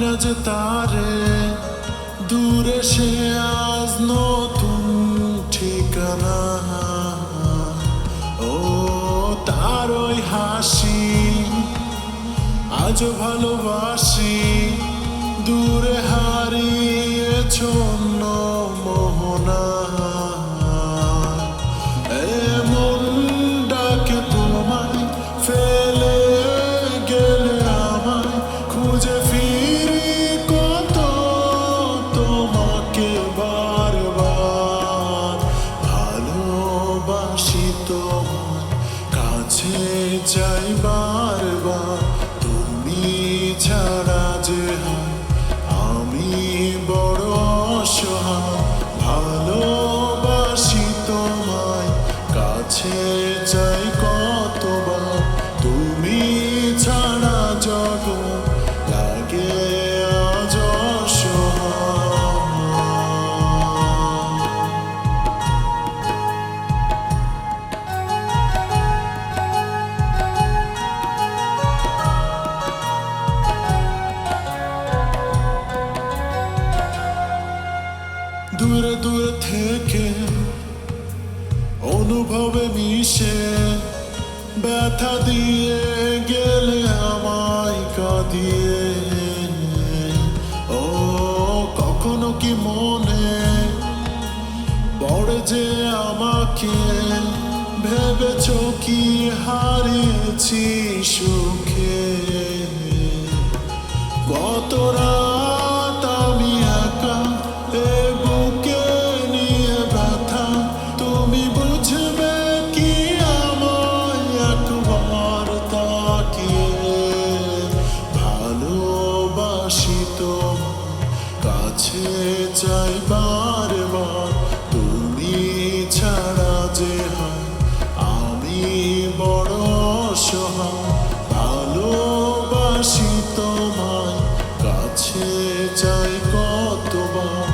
না তারে দূরে সে আজ নতুন ঠিকানা। ও তার ওই হাসি আজও ভালোবাসি। কাছে চাই তুমি ছাড়া যে আমি বড় অসহায়। ভালোবাসি দূরে দূরে থেকে অনুভবে মিশে ব্যথা দিয়ে গেলে আমায় কাঁদিয়ে ও কখনো কি মনে পড়ে যে আমাকে ভেবেছ কি হারিয়েছি সুখে? কত চাই বারবার তুমি ছাড়া যে হয় আমি বড় সহায় ভালোবাসি তোমায় কাছে চাই কতবার।